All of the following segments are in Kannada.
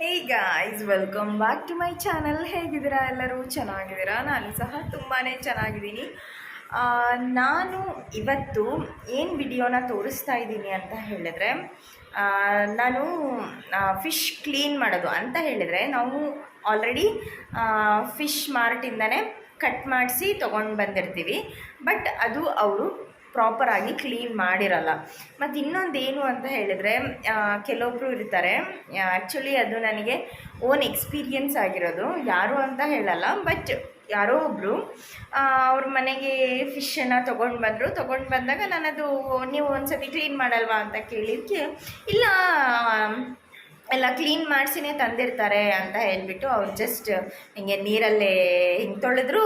Hey guys welcome back to my channel ಹೇಗಿದ್ದೀರಾ ಎಲ್ಲರೂ? ಚೆನ್ನಾಗಿದ್ದೀರಾ? ನಾನು ಸಹ ತುಂಬಾ ಚೆನ್ನಾಗಿದ್ದೀನಿ. ನಾನು ಇವತ್ತು ಏನು ವಿಡಿಯೋನ ತೋರಿಸ್ತಾ ಇದ್ದೀನಿ ಅಂತ ಹೇಳಿದ್ರೆ ನಾನು ಫಿಶ್ ಕ್ಲೀನ್ ಮಾಡೋದು ಅಂತ ಹೇಳಿದರೆ, ನಾವು ಆಲ್ರೆಡಿ ಫಿಶ್ ಮಾರ್ಟಿಂದನೇ ಕಟ್ ಮಾಡಿಸಿ ತೊಗೊಂಡು ಬಂದಿರ್ತೀವಿ. ಬಟ್ ಅದು ಅವರು ಪ್ರಾಪರಾಗಿ ಕ್ಲೀನ್ ಮಾಡಿರಲ್ಲ. ಮತ್ತು ಇನ್ನೊಂದು ಏನು ಅಂತ ಹೇಳಿದರೆ ಕೆಲವೊಬ್ಬರು ಇರ್ತಾರೆ. ಆ್ಯಕ್ಚುಲಿ ಅದು ನನಗೆ ಓನ್ ಎಕ್ಸ್ಪೀರಿಯನ್ಸ್ ಆಗಿರೋದು. ಯಾರು ಅಂತ ಹೇಳಲ್ಲ ಬಟ್ ಯಾರೋ ಒಬ್ಬರು ಅವ್ರ ಮನೆಗೆ ಫಿಶನ್ನು ತೊಗೊಂಡು ಬಂದರು. ತೊಗೊಂಡು ಬಂದಾಗ ನಾನದು, ನೀವು ಒಂದು ಸತಿ ಕ್ಲೀನ್ ಮಾಡಲ್ವಾ? ಅಂತ ಕೇಳಿದ್ದಕ್ಕೆ ಇಲ್ಲ ಎಲ್ಲ ಕ್ಲೀನ್ ಮಾಡಿಸಿನೇ ತಂದಿರ್ತಾರೆ ಅಂತ ಹೇಳ್ಬಿಟ್ಟು ಅವ್ರು ಜಸ್ಟ್ ಹಿಂಗೆ ನೀರಲ್ಲೇ ಹಿಂಗೆ ತೊಳೆದ್ರು,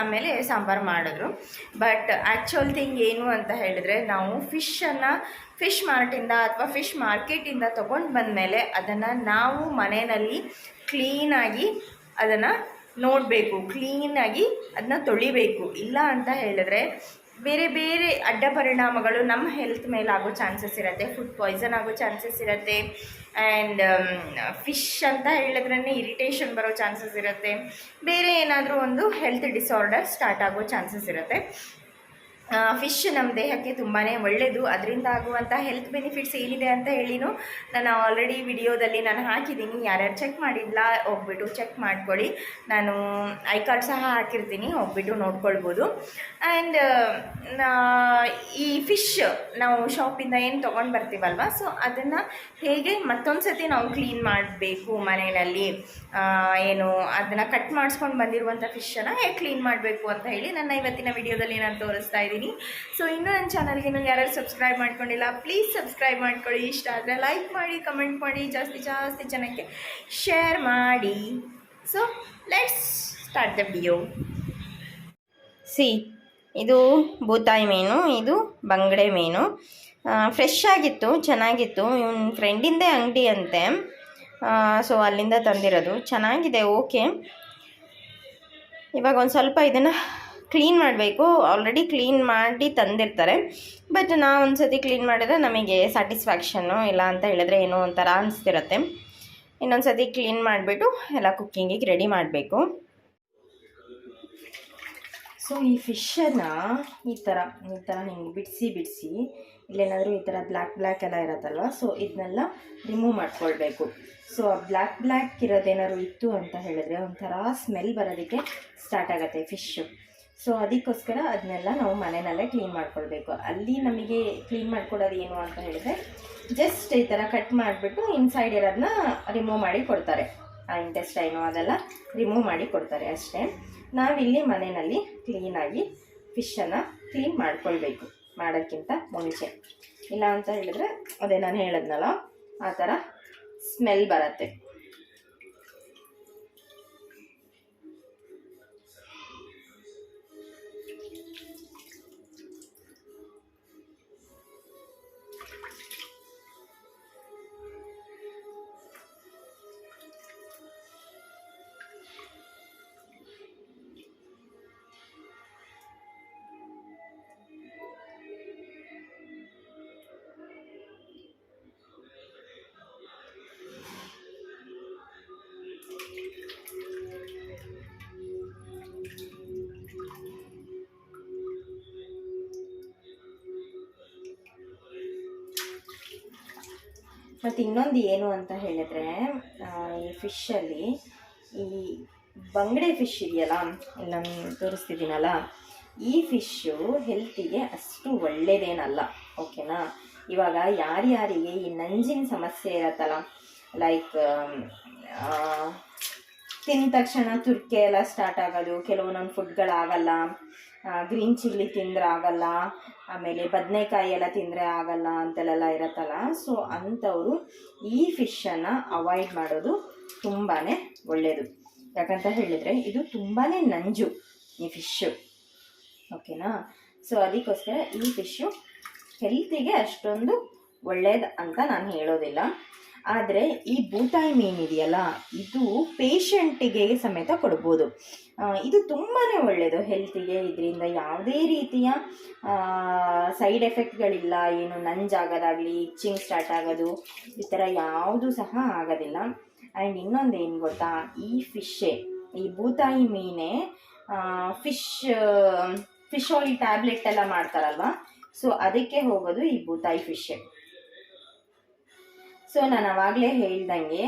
ಆಮೇಲೆ ಸಾಂಬಾರು ಮಾಡಿದ್ರು. ಬಟ್ ಆ್ಯಕ್ಚುಯಲ್ ಥಿಂಗ್ ಏನು ಅಂತ ಹೇಳಿದ್ರೆ ನಾವು ಫಿಶನ್ನು ಫಿಶ್ ಮಾರ್ಟಿಂದ ಅಥವಾ ಫಿಶ್ ಮಾರ್ಕೆಟಿಂದ ತೊಗೊಂಡು ಬಂದಮೇಲೆ ಅದನ್ನು ನಾವು ಮನೆಯಲ್ಲಿ ಕ್ಲೀನಾಗಿ ಅದನ್ನು ನೋಡಬೇಕು ಕ್ಲೀನಾಗಿ ಅದನ್ನ ತೊಳಿಬೇಕು. ಇಲ್ಲ ಅಂತ ಹೇಳಿದ್ರೆ ಬೇರೆ ಬೇರೆ ಅಡ್ಡ ಪರಿಣಾಮಗಳು ನಮ್ಮ ಹೆಲ್ತ್ ಮೇಲೆ ಆಗೋ ಚಾನ್ಸಸ್ ಇರುತ್ತೆ. ಫುಡ್ ಪಾಯ್ಸನ್ ಆಗೋ ಚಾನ್ಸಸ್ ಇರುತ್ತೆ. ಆ್ಯಂಡ್ ಫಿಶ್ ಅಂತ ಹೇಳಿದ್ರೇ ಇರಿಟೇಷನ್ ಬರೋ ಚಾನ್ಸಸ್ ಇರುತ್ತೆ. ಬೇರೆ ಏನಾದರೂ ಒಂದು ಹೆಲ್ತ್ ಡಿಸಾರ್ಡರ್ ಸ್ಟಾರ್ಟ್ ಆಗೋ ಚಾನ್ಸಸ್ ಇರುತ್ತೆ. ಫಿಶ್ ನಮ್ಮ ದೇಹಕ್ಕೆ ತುಂಬಾ ಒಳ್ಳೆಯದು ಅದರಿಂದ ಆಗುವಂಥ ಹೆಲ್ತ್ ಬೆನಿಫಿಟ್ಸ್ ಏನಿದೆ ಅಂತ ಹೇಳಿನೂ ನಾನು ಆಲ್ರೆಡಿ ವಿಡಿಯೋದಲ್ಲಿ ನಾನು ಹಾಕಿದ್ದೀನಿ. ಯಾರ್ಯಾರು ಚೆಕ್ ಮಾಡಿಲ್ಲ, ಹೋಗ್ಬಿಟ್ಟು ಚೆಕ್ ಮಾಡ್ಕೊಳ್ಳಿ. ನಾನು ಐ ಕಾರ್ಡ್ ಸಹ ಹಾಕಿರ್ತೀನಿ, ಹೋಗ್ಬಿಟ್ಟು ನೋಡ್ಕೊಳ್ಬೋದು. ಆ್ಯಂಡ್ ಈ ಫಿಶ್ ನಾವು ಶಾಪಿಂದ ಏನು ತೊಗೊಂಡು ಬರ್ತೀವಲ್ವ? ಸೊ ಅದನ್ನು ಹೇಗೆ ಮತ್ತೊಂದು ಸತಿ ನಾವು ಕ್ಲೀನ್ ಮಾಡಬೇಕು ಮನೆಯಲ್ಲಿ. ಏನು, ಅದನ್ನು ಕಟ್ ಮಾಡಿಸ್ಕೊಂಡು ಬಂದಿರುವಂಥ ಫಿಶನ್ನು ಹೇಗೆ ಕ್ಲೀನ್ ಮಾಡಬೇಕು ಅಂತ ಹೇಳಿ ನನ್ನ ಇವತ್ತಿನ ವಿಡಿಯೋದಲ್ಲಿ ನಾನು ತೋರಿಸ್ತಾ ಇದ್ದೀನಿ. ಸೊ ಇನ್ನೂ ನನ್ನ ಚಾನಲ್ಗೆ ಇನ್ನೂ ಯಾರ್ಯಾರು ಸಬ್ಸ್ಕ್ರೈಬ್ ಮಾಡ್ಕೊಂಡಿಲ್ಲ ಪ್ಲೀಸ್ ಸಬ್ಸ್ಕ್ರೈಬ್ ಮಾಡ್ಕೊಳ್ಳಿ. ಇಷ್ಟ ಆದರೆ ಲೈಕ್ ಮಾಡಿ ಕಮೆಂಟ್ ಮಾಡಿ, ಜಾಸ್ತಿ ಜಾಸ್ತಿ ಜನಕ್ಕೆ ಶೇರ್ ಮಾಡಿ. So let's start the video see ಇದು ಬೂತಾಯಿ ಮೀನು, ಇದು ಬಂಗಡೆ ಮೀನು. ಫ್ರೆಶ್ ಆಗಿತ್ತು, ಚೆನ್ನಾಗಿತ್ತು. ಇವನ್ ಫ್ರೆಂಡಿಂದೇ ಅಂಗಡಿ ಅಂತೆ. ಸೊ ಅಲ್ಲಿಂದ ತಂದಿರೋದು. ಚೆನ್ನಾಗಿದೆ ಓಕೆ ಇವಾಗ ಒಂದು ಸ್ವಲ್ಪ ಇದನ್ನು ಕ್ಲೀನ್ ಮಾಡಬೇಕು. ಆಲ್ರೆಡಿ ಕ್ಲೀನ್ ಮಾಡಿ ತಂದಿರ್ತಾರೆ. ಬಟ್ ನಾವು ಒಂದು ಸತಿ ಕ್ಲೀನ್ ಮಾಡಿದ್ರೆ ನಮಗೆ ಸ್ಯಾಟಿಸ್ಫ್ಯಾಕ್ಷನ್ನು ಇಲ್ಲ ಅಂತ ಹೇಳಿದ್ರೆ ಏನೋ ಒಂಥರ ಅನಿಸ್ತಿರತ್ತೆ. ಇನ್ನೊಂದು ಸತಿ ಕ್ಲೀನ್ ಮಾಡಿಬಿಟ್ಟು ಎಲ್ಲ ಕುಕ್ಕಿಂಗಿಗೆ ರೆಡಿ ಮಾಡಬೇಕು. ಸೊ ಈ ಫಿಶನ್ನು ಈ ಥರ ಈ ಥರ ಹಿಂಗೆ ಬಿಡಿಸಿ ಬಿಡಿಸಿ, ಇಲ್ಲೇನಾದರೂ ಈ ಥರ ಬ್ಲ್ಯಾಕ್ ಬ್ಲ್ಯಾಕ್ ಎಲ್ಲ ಇರುತ್ತಲ್ವ? ಸೊ ಇದನ್ನೆಲ್ಲ ರಿಮೂವ್ ಮಾಡ್ಕೊಳ್ಬೇಕು. ಸೊ ಆ ಬ್ಲ್ಯಾಕ್ ಬ್ಲ್ಯಾಕ್ ಇರೋದೇನಾದ್ರು ಇತ್ತು ಅಂತ ಹೇಳಿದ್ರೆ ಒಂಥರ ಸ್ಮೆಲ್ ಬರೋದಕ್ಕೆ ಸ್ಟಾರ್ಟ್ ಆಗುತ್ತೆ ಫಿಶ್ಶು ಸೊ ಅದಕ್ಕೋಸ್ಕರ ಅದನ್ನೆಲ್ಲ ನಾವು ಮನೆಯಲ್ಲೇ ಕ್ಲೀನ್ ಮಾಡ್ಕೊಳ್ಬೇಕು. ಅಲ್ಲಿ ನಮಗೆ ಕ್ಲೀನ್ ಮಾಡ್ಕೊಡೋದು ಏನು ಅಂತ ಹೇಳಿದ್ರೆ ಜಸ್ಟ್ ಈ ಥರ ಕಟ್ ಮಾಡಿಬಿಟ್ಟು ಇನ್ಸೈಡ್ ಇರೋದನ್ನ ರಿಮೂವ್ ಮಾಡಿ ಕೊಡ್ತಾರೆ. ಆ ಇಂಟೆಸ್ಟೈನು ಅದೆಲ್ಲ ರಿಮೂವ್ ಮಾಡಿ ಕೊಡ್ತಾರೆ ಅಷ್ಟೇ. ನಾವಿಲ್ಲಿ ಮನೆಯಲ್ಲಿ ಕ್ಲೀನಾಗಿ ಫಿಶನ್ನು ಕ್ಲೀನ್ ಮಾಡ್ಕೊಳ್ಬೇಕು ಮಾಡೋಕ್ಕಿಂತ ಮುಂಚೆ. ಇಲ್ಲ ಅಂತ ಹೇಳಿದ್ರೆ, ಅದೇ ನಾನು ಹೇಳಿದ್ನಲ್ಲ, ಆ ಥರ ಸ್ಮೆಲ್ ಬರುತ್ತೆ. ಮತ್ತು ಇನ್ನೊಂದು ಏನು ಅಂತ ಹೇಳಿದ್ರೆ ಈ ಫಿಶ್ಶಲ್ಲಿ ಈ ಬಂಗಡೆ ಫಿಶ್ ಇದೆಯಲ್ಲ ನಾನು ತೋರಿಸ್ತಿದ್ದೀನಲ್ಲ, ಈ ಫಿಶ್ಶು ಹೆಲ್ತಿಗೆ ಅಷ್ಟು ಒಳ್ಳೆಯದೇನಲ್ಲ ಓಕೆನಾ ಇವಾಗ ಯಾರ್ಯಾರಿಗೆ ಈ ನಂಜಿನ ಸಮಸ್ಯೆ ಇರತ್ತಲ್ಲ ಲೈಕ್ ತಿಂದ ತಕ್ಷಣ ತುರ್ಕೆ ಎಲ್ಲ ಸ್ಟಾರ್ಟ್ ಆಗೋದು, ಕೆಲವೊಂದೊಂದು ಫುಡ್ಗಳಾಗಲ್ಲ ಗ್ರೀನ್ ಚಿಲ್ಲಿ ತಿಂದರೆ ಆಗಲ್ಲ, ಆಮೇಲೆ ಬದನೆಕಾಯಿ ಎಲ್ಲ ತಿಂದರೆ ಆಗಲ್ಲ ಅಂತೆಲ್ಲ ಇರತ್ತಲ್ಲ. ಸೊ ಅಂಥವರು ಈ ಫಿಶನ್ನು ಅವಾಯ್ಡ್ ಮಾಡೋದು ತುಂಬಾ ಒಳ್ಳೆಯದು ಯಾಕಂತ ಹೇಳಿದರೆ ಇದು ತುಂಬಾ ನಂಜು ಈ ಫಿಶ್ಶು ಓಕೆನಾ ಸೊ ಅದಕ್ಕೋಸ್ಕರ ಈ ಫಿಶ್ಶು ಹೆಲ್ತಿಗೆ ಅಷ್ಟೊಂದು ಒಳ್ಳೇದು ಅಂತ ನಾನು ಹೇಳೋದಿಲ್ಲ. ಆದರೆ ಈ ಬೂತಾಯಿ ಮೀನಿದೆಯಲ್ಲ ಇದು ಪೇಷಂಟಿಗೆ ಸಮೇತ ಕೊಡ್ಬೋದು. ಇದು ತುಂಬಾ ಒಳ್ಳೆಯದು ಹೆಲ್ತಿಗೆ ಇದರಿಂದ ಯಾವುದೇ ರೀತಿಯ ಸೈಡ್ ಎಫೆಕ್ಟ್ಗಳಿಲ್ಲ ಏನು ನಂಜಾಗೋದಾಗಲಿ ಇಚ್ಚಿಂಗ್ ಸ್ಟಾರ್ಟ್ ಆಗೋದು, ಈ ಥರ ಯಾವುದೂ ಸಹ ಆಗೋದಿಲ್ಲ. ಆ್ಯಂಡ್ ಇನ್ನೊಂದು ಏನು ಗೊತ್ತಾ, ಈ ಫಿಶ್ಶೇ ಈ ಬೂತಾಯಿ ಮೀನೇ ಫಿಶ್ ಫಿಶ್ ಆಯಿಲ್ ಟ್ಯಾಬ್ಲೆಟ್ ಎಲ್ಲ ಮಾಡ್ತಾರಲ್ವ? ಸೊ ಅದಕ್ಕೆ ಹೋಗೋದು ಈ ಬೂತಾಯಿ ಫಿಶ್ಶೇ ಸೊ ನಾನು ಅವಾಗಲೇ ಹೇಳ್ದಂಗೆ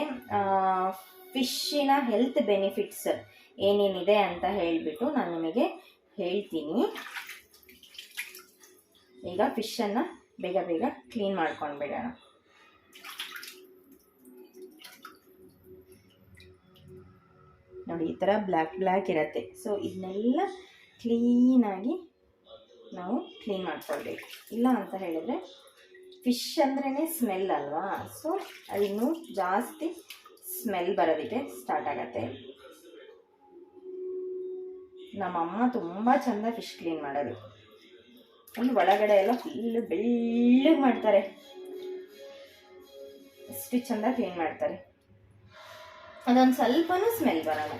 ಫಿಶ್ಶಿನ ಹೆಲ್ತ್ ಬೆನಿಫಿಟ್ಸ್ ಏನೇನಿದೆ ಅಂತ ಹೇಳಿಬಿಟ್ಟು ನಾನು ನಿಮಗೆ ಹೇಳ್ತೀನಿ. ಈಗ ಫಿಶನ್ನು ಬೇಗ ಬೇಗ ಕ್ಲೀನ್ ಮಾಡ್ಕೊಂಡು ಬಿಡೋಣ. ನೋಡಿ, ಈ ಥರ ಬ್ಲ್ಯಾಕ್ ಬ್ಲ್ಯಾಕ್ ಇರುತ್ತೆ. ಸೊ ಇದನ್ನೆಲ್ಲ ಕ್ಲೀನಾಗಿ ನಾವು ಕ್ಲೀನ್ ಮಾಡ್ಕೊಳ್ಬೇಕು. ಇಲ್ಲ ಅಂತ ಹೇಳಿದ್ರೆ ಫಿಶ್ ಅಂದ್ರೇ ಸ್ಮೆಲ್ ಅಲ್ವಾ? ಸೊ ಅದಿನ್ನೂ ಜಾಸ್ತಿ ಸ್ಮೆಲ್ ಬರೋದಕ್ಕೆ ಸ್ಟಾರ್ಟ್ ಆಗತ್ತೆ. ನಮ್ಮಮ್ಮ ತುಂಬ ಚಂದ ಫಿಶ್ ಕ್ಲೀನ್ ಮಾಡೋದು. ಅಲ್ಲಿ ಒಳಗಡೆ ಎಲ್ಲ ಫುಲ್ ಬೆಳ್ಳಗೆ ಮಾಡ್ತಾರೆ. ಎಷ್ಟು ಚಂದ ಕ್ಲೀನ್ ಮಾಡ್ತಾರೆ. ಅದೊಂದು ಸ್ವಲ್ಪನೂ ಸ್ಮೆಲ್ ಬರಲ್ಲ.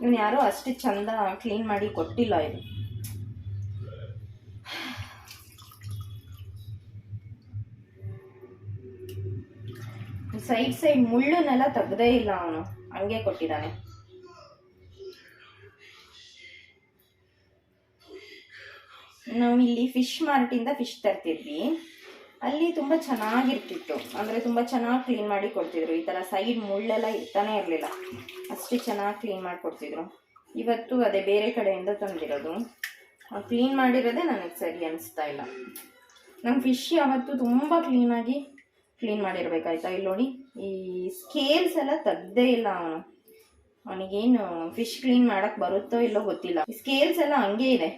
ಇವನು ಯಾರೋ ಅಷ್ಟು ಚಂದ ಕ್ಲೀನ್ ಮಾಡಿ ಕೊಟ್ಟಿಲ್ಲ ಇದು ಸೈಡ್ ಸೈಡ್ ಮುಳ್ಳುನೆಲ್ಲ ತೆಗ್ದೇ ಇಲ್ಲ ಅವನು. ಹಂಗೆ ಕೊಟ್ಟಿದ್ದಾನೆ. ನಾವು ಇಲ್ಲಿ ಫಿಶ್ ಮಾರ್ಟಿಂದ ಫಿಶ್ ತರ್ತಿದ್ವಿ. ಅಲ್ಲಿ ತುಂಬ ಚೆನ್ನಾಗಿರ್ತಿತ್ತು. ಅಂದರೆ ತುಂಬ ಚೆನ್ನಾಗಿ ಕ್ಲೀನ್ ಮಾಡಿ ಕೊಡ್ತಿದ್ರು. ಈ ಥರ ಸೈಡ್ ಮುಳ್ಳೆಲ್ಲ ಇರ್ತಾನೆ ಇರಲಿಲ್ಲ. ಅಷ್ಟು ಚೆನ್ನಾಗಿ ಕ್ಲೀನ್ ಮಾಡಿ ಕೊಡ್ತಿದ್ರು. ಇವತ್ತು ಅದೇ ಬೇರೆ ಕಡೆಯಿಂದ ತಂದಿರೋದು. ಕ್ಲೀನ್ ಮಾಡಿರೋದೇ ನನಗೆ ಸರಿ ಅನಿಸ್ತಾ ಇಲ್ಲ. ನಮ್ಮ ಫಿಶ್ ಯಾವತ್ತು ತುಂಬ ಕ್ಲೀನಾಗಿ ಕ್ಲೀನ್ ಮಾಡಿರ್ಬೇಕಾಯ್ತಾ ಇಲ್ಲಿ ನೋಡಿ. ಈ ಸ್ಕೇಲ್ಸ್ ಎಲ್ಲ ತೆಗ್ದೇ ಇಲ್ಲ ಅವನು. ಅವನಿಗೇನು ಫಿಶ್ ಕ್ಲೀನ್ ಮಾಡೋಕ್ಕೆ ಬರುತ್ತೋ ಇಲ್ಲೋ ಗೊತ್ತಿಲ್ಲ. ಸ್ಕೇಲ್ಸ್ ಎಲ್ಲ ಹಂಗೆ ಇದೆ.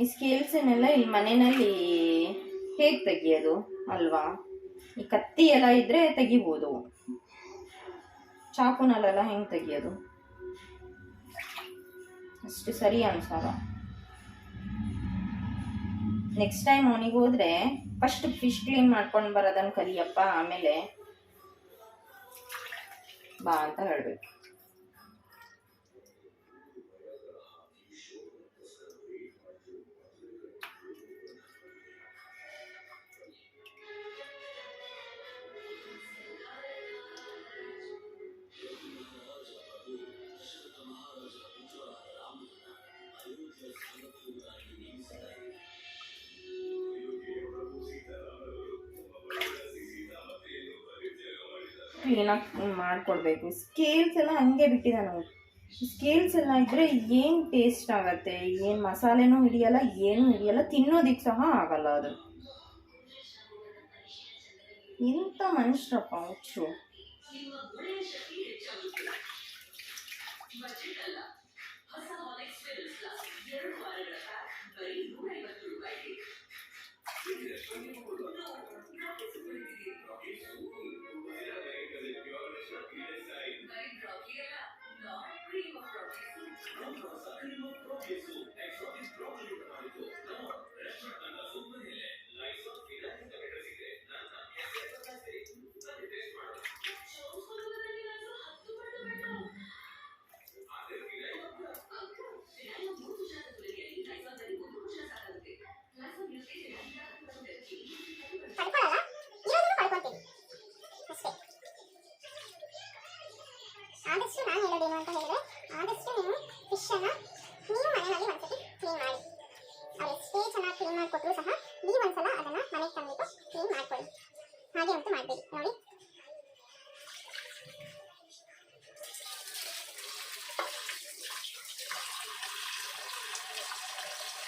ಈ ಸ್ಕೇಲ್ಸನ್ನೆಲ್ಲ ಇಲ್ಲಿ ಮನೆಯಲ್ಲಿ ಹೇಗೆ ತೆಗಿಯೋದು ಅಲ್ವಾ? ಈ ಕತ್ತಿ ಎಲ್ಲ ಇದ್ರೆ ತೆಗಿಬೋದು. ಚಾಕುನಲ್ಲೆಲ್ಲ ಹೆಂಗೆ ತೆಗಿಯೋದು? ಅಷ್ಟು ಸರಿ ಅನ್ಸಲ್ಲ. ನೆಕ್ಸ್ಟ್ ಟೈಮ್ ಅವನಿಗೆ ಹೋದ್ರೆ ಫಸ್ಟ್ ಫಿಶ್ ಕ್ಲೀನ್ ಮಾಡ್ಕೊಂಡು ಬರೋದನ್ನು ಕಲಿಯಪ್ಪ ಆಮೇಲೆ ಬಾ ಅಂತ ಹೇಳ್ಬೇಕು. ಕ್ಲೀನಾಗಿ ಮಾಡಿಕೊಡ್ಬೇಕು. ಸ್ಕೇಲ್ಸ್ ಎಲ್ಲ ಹಂಗೆ ಬಿಟ್ಟಿದೆ ನಾವು ಸ್ಕೇಲ್ಸ್ ಎಲ್ಲ ಇದ್ದರೆ ಏನು ಟೇಸ್ಟ್ ಆಗತ್ತೆ? ಏನು ಮಸಾಲೆನೂ ಹಿಡಿಯಲ್ಲ, ಏನೂ ಹಿಡಿಯಲ್ಲ ತಿನ್ನೋದಿಕ್ಕೆ ಸಹ ಆಗಲ್ಲ ಅದು. ಇಂಥ ಮನುಷ್ಯರಪ್ಪ ಹುಚ್ಚು.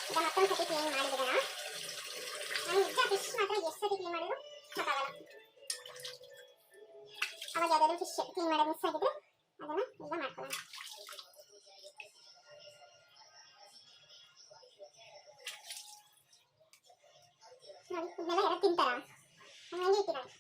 ಈಗ ಮತ್ತೊಂದು ಸತಿ ಕ್ಲೀನ್ ಮಾಡಿಬಿಡೋಣ ನಾನು ನಿಜ ಫಿಶ್ ಮಾತ್ರ ಎಷ್ಟು ಸತಿ ಮಾಡಿದ್ರು ಸಾಕಾಗಲ್ಲ ಅವಾಗ ಯಾವ್ದಾದ್ರು ಫಿಶ್ ಕ್ಲೀನ್ ಮಾಡೋದು ಮಿಸ್ ಆಗಿದ್ರೆ ಈಗ ಮಾಡ್ಕೊಳ್ಳೋಣ ನೋಡಿ ಇದನ್ನೆಲ್ಲ ಯಾರು ತಿಂತಾರ? ಹಂಗೆ ಇಟ್ಟಿದ್ದಾರೆ.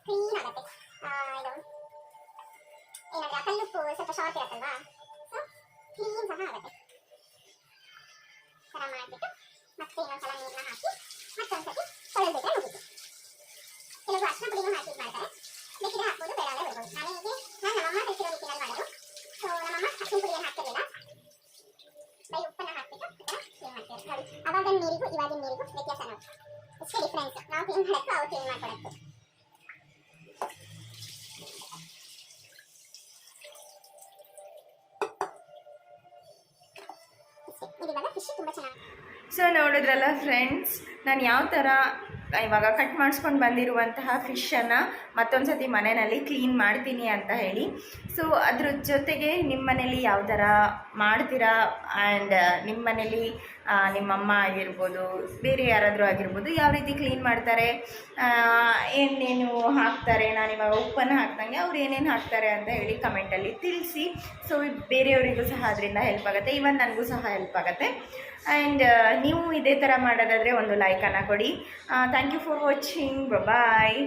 ಕ್ಲೀನ್ ಆಗುತ್ತೆ ಇದು ಏನಂದ್ರೆ ಕಲ್ಲುಪ್ಪು ಸ್ವಲ್ಪ ಶಾರ್ಟ್ ಇರುತ್ತಲ್ವಾ ಸೊ ಕ್ಲೀನ್ ಸಹ ಆಗುತ್ತೆ ಥರ ಮಾಡಿಬಿಟ್ಟು ಮತ್ತೆ ಇನ್ನೊಂದ್ಸಲ ನೀರನ್ನ ಹಾಕಿ ಮತ್ತೊಂದ್ಸತಿ ತೊಳೆದಿದ್ರೆ ಮುಗೀತು ಕೆಲವರು ಅರ್ಶಿನ ಪುಡಿನೂ ಹಾಕಿ ಇದ್ ಮಾಡ್ತಾರೆ ಬೇಕಿದ್ರೆ ಹಾಕ್ಬೋದು ಬೇಡ ಅಂದ್ರೆ ಬಿಡ್ಬೋದು ನಾನು ಹೀಗೆ ನಾನು ನಮ್ಮಮ್ಮ ಕಲಿಸಿರೋ ರೀತಿಯಲ್ಲಿ ಮಾಡೋದು ಸೊ ನಮ್ಮಮ್ಮ ಅರ್ಶಿನ ಪುಡಿ ಏನು ಹಾಕಿರಲಿಲ್ಲ ಬೈ ಉಪ್ಪನ್ನ ಹಾಕ್ಬಿಟ್ಟು ಕ್ಲೀನ್ ನೀರಿಗೂ ಇವಾಗಿನ ನೀರಿಗೂ ವ್ಯತ್ಯಾಸ ನೋಡಿ ಇಷ್ಟೇ ಡಿಫ್ರೆನ್ಸ್ ನಾವು ಕ್ಲೀನ್ ಮಾಡೋಕ್ಕೂ ಅವ್ರು ಕ್ಲೀನ್ ಮಾಡ್ಕೊಳಕ್ಕೆ ಸೊ ನೋಡಿದ್ರಲ್ಲ ಫ್ರೆಂಡ್ಸ್ ನಾನು ಯಾವ ಥರ ಇವಾಗ ಕಟ್ ಮಾಡಿಸ್ಕೊಂಡು ಬಂದಿರುವಂತಹ ಫಿಶನ್ನು ಮತ್ತೊಂದು ಸತಿ ಮನೆಯಲ್ಲಿ ಕ್ಲೀನ್ ಮಾಡ್ತೀನಿ ಅಂತ ಹೇಳಿ. ಸೊ ಅದ್ರ ಜೊತೆಗೆ ನಿಮ್ಮ ಮನೇಲಿ ಯಾವ ಥರ ಮಾಡ್ತೀರಾ? ಆ್ಯಂಡ್ ನಿಮ್ಮ ಮನೇಲಿ ನಿಮ್ಮಮ್ಮ ಆಗಿರ್ಬೋದು, ಬೇರೆ ಯಾರಾದರೂ ಆಗಿರ್ಬೋದು ಯಾವ ರೀತಿ ಕ್ಲೀನ್ ಮಾಡ್ತಾರೆ? ಏನೇನು ಹಾಕ್ತಾರೆ? ನಾನು ಇವಾಗ ಉಪ್ಪನ್ನು ಹಾಕ್ದಂಗೆ ಅವ್ರು ಏನೇನು ಹಾಕ್ತಾರೆ ಅಂತ ಹೇಳಿ ಕಮೆಂಟಲ್ಲಿ ತಿಳಿಸಿ. ಸೊ ಬೇರೆಯವರಿಗೂ ಸಹ ಅದರಿಂದ ಹೆಲ್ಪ್ ಆಗುತ್ತೆ. ಈವನ್ ನನಗೂ ಸಹ ಹೆಲ್ಪ್ ಆಗುತ್ತೆ. ಆ್ಯಂಡ್ ನೀವು ಇದೇ ಥರ ಮಾಡೋದಾದರೆ ಒಂದು ಲೈಕನ್ನು ಕೊಡಿ. Thank you for watching bye